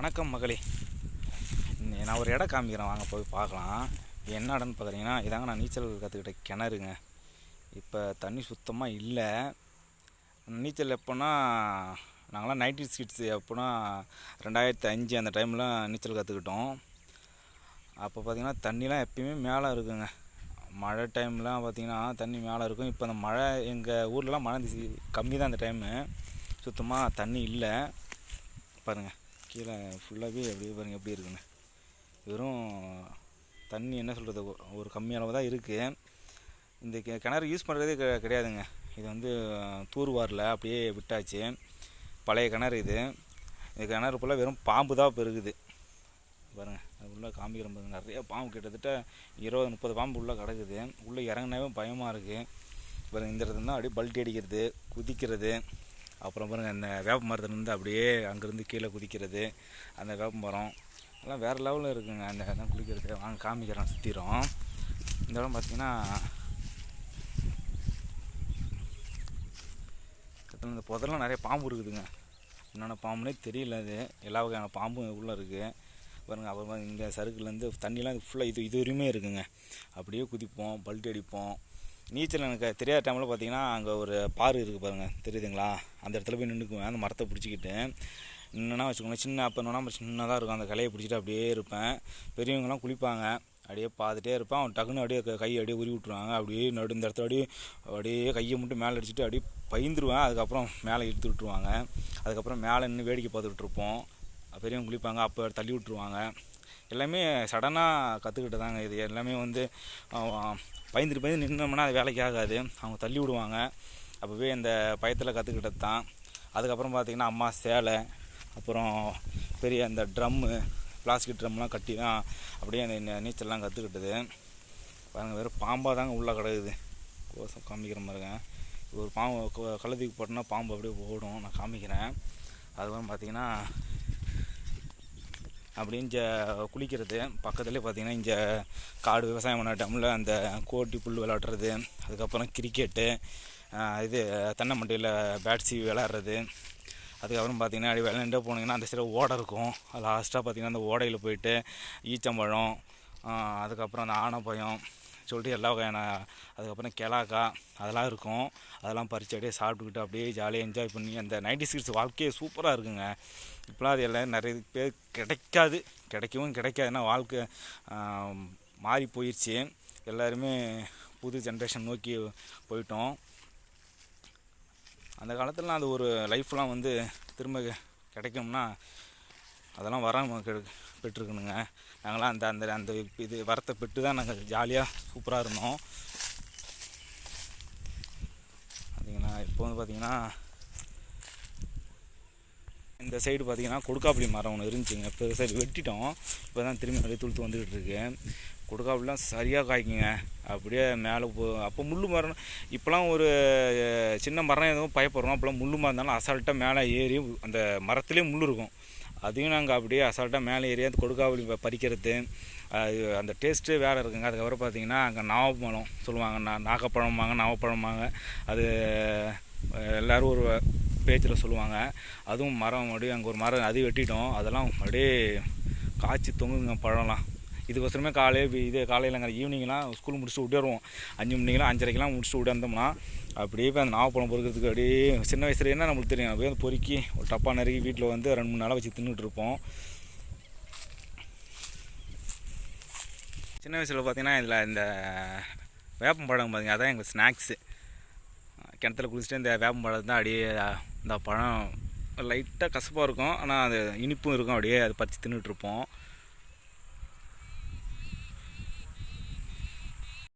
வணக்கம் மகளே. நான் ஒரு இடம் காமிக்கிறேன். வாங்க போய் பார்க்கலாம். என்ன இடம்னு பார்க்குறீங்கன்னா இதாங்க நான் நீச்சல் கற்றுக்கிட்ட கிணறுங்க. இப்போ தண்ணி சுத்தமாக இல்லை. நீச்சல் எப்போன்னா நாங்களாம் நைன்டி கிட்ஸ் எப்போனா ரெண்டாயிரத்தி அஞ்சு அந்த டைமில் நீச்சல் கற்றுக்கிட்டோம் அப்போ பார்த்திங்கன்னா தண்ணிலாம் எப்பயுமே மேலே இருக்குங்க. மழை டைம்லாம் பார்த்திங்கன்னா தண்ணி மேலே இருக்கும். இப்போ அந்த மழை எங்கள் ஊர்லலாம் மழை கம்மி தான் அந்த டைமு சுத்தமாக தண்ணி இல்லை. பாருங்கள் கீழே ஃபுல்லாகவே அப்படியே பாருங்கள் எப்படி இருக்குன்னு. வெறும் தண்ணி என்ன சொல்கிறது ஒரு கம்மி அளவு தான் இருக்குது இந்த கி- கிணறு யூஸ் பண்ணுறதே க கிடையாதுங்க. இது வந்து தூர்வாரில் அப்படியே விட்டாச்சு. பழைய கிணறு இது. இந்த கிணறு ஃபுல்லாக வெறும் பாம்பு தான் பெருகுது. பாருங்கள் அது உள்ளே காமிக்கிற போது நிறைய பாம்பு கிட்டத்தட்ட இருபது முப்பது பாம்பு உள்ளே கிடக்குது. உள்ளே இறங்கினாவே பயமாக இருக்குது இப்போ இந்த இடத்துல தான் அப்படியே பல்ட்டி அடிக்கிறது குதிக்கிறது. அப்புறம் பாருங்கள் அந்த வேப்ப மரத்துலேருந்து அப்படியே அங்கேருந்து கீழே குதிக்கிறது அந்த வேப்ப மரம் எல்லாம் வேறு லெவலில் இருக்குங்க. அந்த இடம் குளிக்கிறது வாங்க காமிக்கிறோம் சுற்றிடும் இந்த இடம் பார்த்தீங்கன்னா இந்த புதர்லாம் நிறைய பாம்பு இருக்குதுங்க. என்னென்ன பாம்புனே தெரியல அது. எல்லா வகையான பாம்பும் உள்ளே இருக்குது பாருங்க அப்புறமா இங்கே சருக்குலேருந்து தண்ணிலாம் ஃபுல்லாக இது இது வரையுமே இருக்குங்க. அப்படியே குதிப்போம் பல்ட்டு அடிப்போம். நீச்சல் எனக்கு தெரியாத டைமில் பார்த்தீங்கன்னா அங்கே ஒரு பாரு இருக்குது பாருங்கள் தெரியுதுங்களா? அந்த இடத்துல போய் நின்றுக்குவேன் அந்த மரத்தை பிடிச்சிக்கிட்டு. நின்றுனா வச்சுக்கோங்களேன் சின்ன அப்போ நம்ம சின்னதாக இருக்கும். அந்த கலையை பிடிச்சிட்டு அப்படியே இருப்பேன். பெரியவங்களாம் குளிப்பாங்க. அப்படியே பார்த்துட்டே இருப்பேன். அவன் டக்குன்னு அப்படியே க- கையை அப்படியே உருவி விட்ருவாங்க அப்படியே நடு இந்த இடத்துல அப்படியே அப்படியே கையை மட்டும் மேலே அடிச்சுட்டு அப்படியே பயந்துருவேன். அதுக்கப்புறம் மேலே இழுத்து விட்ருவாங்க அதுக்கப்புறம் மேலே நின்று வேடிக்கை பார்த்துட்ருப்போம் பெரியவங்க குளிப்பாங்க. அப்போ தள்ளி விட்ருவாங்க எல்லாமே சடனாக கற்றுக்கிட்டு தாங்க இது. எல்லாமே வந்து பயந்துட்டு பயந்து நின்னோம்னா அது வேலைக்கு ஆகாது. அவங்க தள்ளி விடுவாங்க. அப்போவே இந்த பயத்தில் கற்றுக்கிட்டது தான் அதுக்கப்புறம் பார்த்திங்கன்னா அம்மா சேலை அப்புறம் பெரிய அந்த ட்ரம்மு பிளாஸ்டிக் ட்ரம்லாம் கட்டி தான் அப்படியே அந்த நீச்சல்லாம் கற்றுக்கிட்டது பாருங்கள் வெறும் பாம்பாக தாங்க உள்ளே கிடக்குது. கோசம் காமிக்கிற மாதிரிங்க ஒரு பாம்பு கழுதிக்கு போட்டோன்னா பாம்பு அப்படியே ஓடும். நான் காமிக்கிறேன். அதுக்கப்புறம் பார்த்திங்கன்னா அப்படி இங்கே குளிக்கிறது. பக்கத்துலேயே பார்த்தீங்கன்னா இங்கே காடு விவசாயம் பண்ண டைமில் அந்த கோட்டி புல் விளாட்றது அதுக்கப்புறம் கிரிக்கெட்டு இது தென்னை மண்டையில் பேட்ஸி விளாட்றது அதுக்கப்புறம் பார்த்தீங்கன்னா அப்படி விளையாண்டே போனீங்கன்னா அந்த சைடு ஓடை இருக்கும். லாஸ்ட்டாக பார்த்தீங்கன்னா அந்த ஓடையில் போயிட்டு ஈச்சம்பழம் அதுக்கப்புறம் அந்த ஆனப்பயம் சொல்லிட்டு எல்லா வகையான அதுக்கப்புறம் கெலாக்கா அதெல்லாம் இருக்கும். அதெல்லாம் பறித்து அப்படியே சாப்பிட்டுக்கிட்டு அப்படியே ஜாலியாக என்ஜாய் பண்ணி அந்த நைன்டி சிக்ஸ் வாழ்க்கையே சூப்பராக இருக்குங்க. இப்போலாம் அது எல்லாம் நிறைய பேர் கிடைக்காது. கிடைக்கவும் கிடைக்காது. ஏன்னா வாழ்க்கை மாறி போயிடுச்சு எல்லாருமே புது ஜென்ரேஷன் நோக்கி போயிட்டோம். அந்த காலத்துலலாம் அது ஒரு லைஃப்லாம் வந்து திரும்ப கிடைக்கும்னா அதெல்லாம் வராமல் கெடு பெற்றுருக்கணுங்க நாங்களாம் அந்த அந்த அந்த இது வரத்தை பெற்று தான் நாங்கள் ஜாலியாக சூப்பராக இருந்தோம். பார்த்தீங்கன்னா இப்போ வந்து பார்த்தீங்கன்னா இந்த சைடு பார்த்தீங்கன்னா கொடுக்காப்புளி மரம் ஒன்று இருந்துச்சுங்க. இப்போ சரி வெட்டிட்டோம். இப்போ தான் திரும்பி அப்படியே துளுத்து வந்துக்கிட்டு இருக்கு. கொடுக்காப்புலாம் சரியாக காய்க்குங்க. அப்படியே மேலே போ அப்போ முள் மரம் இப்போலாம் ஒரு சின்ன மரம் எதுவும் பயப்படுறோம் அப்போலாம் முள்ளு மரம் இருந்தாலும் அசால்ட்டாக மேலே ஏறி அந்த மரத்துலேயே முள் இருக்கும். அதையும் நாங்கள் அப்படியே அசால்ட்டாக மேலே ஏறி அந்த கொடுக்காவளி பறிக்கிறது அது அந்த டேஸ்ட்டே வேறு இருக்குங்க. அதுக்கப்புறம் பார்த்தீங்கன்னா அங்கே நாவப்பழம் சொல்லுவாங்க. நா நாகப்பழம்பாங்க நாவப்பழம்பாங்க அது எல்லோரும் எல்லாரும் ஒரு பேச்சில் சொல்லுவாங்க. அதுவும் மரம் அப்படியே அங்கே ஒரு மரம் அது வெட்டிட்டோம். அதெல்லாம் அப்படியே காய்ச்சி தொங்குங்க பழம்லாம். இதுக்கோசரமே காலையில் இது காலையில் ஈவினிங்லாம் ஸ்கூல் முடிச்சுட்டு விட்டுருவோம் அஞ்சு மணிக்கெலாம் அஞ்சரைக்கெலாம் முடிச்சுட்டு விட்டு அப்படியே போய் அந்த நாவப்பழம் பொறுக்கிறதுக்கு அப்படியே சின்ன வயசுல என்ன நம்மளுக்கு தெரியும்? அப்படியே அந்த பொறுக்கி ஒரு டப்பா நறுக்கி வீட்டில் வந்து ரெண்டு மூணு நாளாக வச்சு தின்னுட்டு இருப்போம். சின்ன வயசில் பார்த்தீங்கன்னா இதில் இந்த வேப்பம் பழம் பாருங்க அதான் எங்கள் ஸ்நாக்ஸு கிணத்துல குளிச்சுட்டு இந்த வேப்பம்பழம் தான் அப்படியே இந்த பழம் லைட்டாக கசப்பாக இருக்கும். ஆனால் அது இனிப்பும் இருக்கும் அப்படியே அது பறித்து தின்னுட்டு இருப்போம்.